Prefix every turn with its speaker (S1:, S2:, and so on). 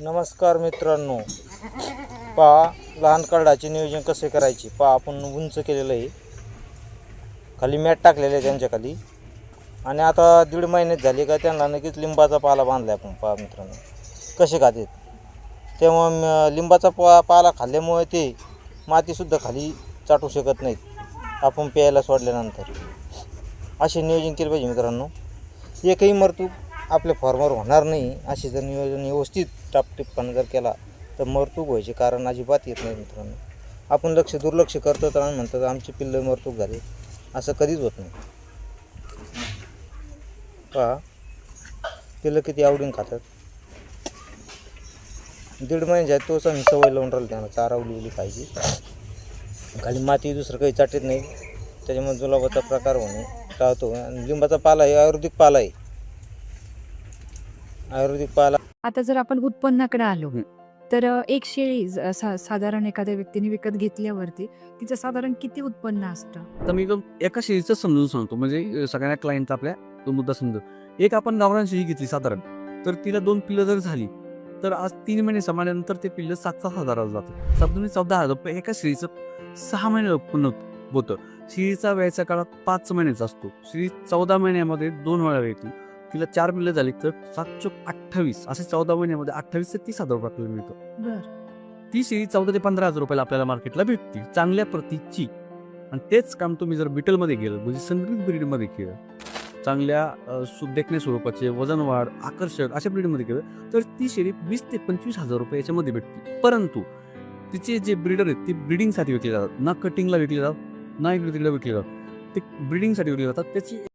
S1: नमस्कार मित्रांनो. पहा लहान कार्डाचे नियोजन कसे करायचे? पहा आपण उंच केलेलं आहे. खाली मॅट टाकलेलं आहे त्यांच्या खाली. आणि आता दीड महिन्यात झाले का त्यांना नक्कीच लिंबाचा पाला बांधला आपण. पहा मित्रांनो कसे खातात तेव्हा लिंबाचा पा पाला खाल्ल्यामुळे ते मातीसुद्धा खाली चाटू शकत नाहीत. आपण प्यायला सोडल्यानंतर. असे नियोजन केले पाहिजे मित्रांनो. एकही मरतूक आपल्या फॉर्मवर होणार नाही. असे जर नियोजन व्यवस्थित टापटीपपणा जर केला तर मरतूक व्हायचे कारण अजिबात येत नाही मित्रांनो. आपण लक्ष दुर्लक्ष करतो तर म्हणतात आमची पिल्लं मरतूक झाली. असं कधीच होत नाही. पहा पिल्लं किती आवडीन खातात. दीड महिन्याच्या तोच आम्ही सवय लावून राहिलो त्यांना चारा उलवली पाहिजे खाली माती दुसरं काही चाटत नाही. त्याच्यामुळे जुलाबाचा प्रकार होणे टाळतो. आणि लिंबाचा पाला आहे आयुर्वेदिक पाला आहे. आयुर्वेदिक पाला.
S2: आता जर आपण उत्पन्नाकडे आलो तर एक शेळी ज- सा- साधारण एखाद्या व्यक्तीने विकत घेतल्यावरती तिचं साधारण किती उत्पन्न असतं?
S3: आता मी एकदम एका शेळीचं समजून सांगतो. म्हणजे सगळ्या क्लायंट आपल्या तो मुद्दा समजू एक आपण गावरान शेळी घेतली साधारण. तर तिला दोन पिल्लं जर झाली तर आज तीन महिने समाल्यानंतर ते पिल्लं सात सात हजाराला जातं. समजून चौदा हजार रुपये एका शेळीचं सहा महिने उत्पन्न होत- होतं. शेळीचा व्यायचा काळ पाच महिन्याचा असतो. शेळी चौदा महिन्यामध्ये दोन वेळा येते. तिला चार पिल्लं झाली तर सात चोक अठ्ठावीस असे चौदा महिन्यामध्ये अठ्ठावीस ते तीस हजार रुपये आपल्याला मिळतं.
S2: बर.
S3: ती शेळी चौदा ते पंधरा हजार रुपयाला आपल्याला मार्केटला भेटते. चांगल्या प्रतीची. आणि तेच काम तुम्ही जर बिटलमध्ये केलं म्हणजे संकरित ब्रीडमध्ये केलं चांगल्या देखण्या स्वरूपाचे वजन वाढ आकर्षक अशा ब्रीडमध्ये केलं तर ती शेळी वीस ते पंचवीस हजार रुपये याच्यामध्ये भेटते. परंतु तिचे जे ब्रीडर आहेत ते ब्रिडिंगसाठी विकले जातात. ना कटिंगला विकले जातात ना इकडे तिकडे विकले जातात ते ब्रिडिंगसाठी विकले जातात. त्याची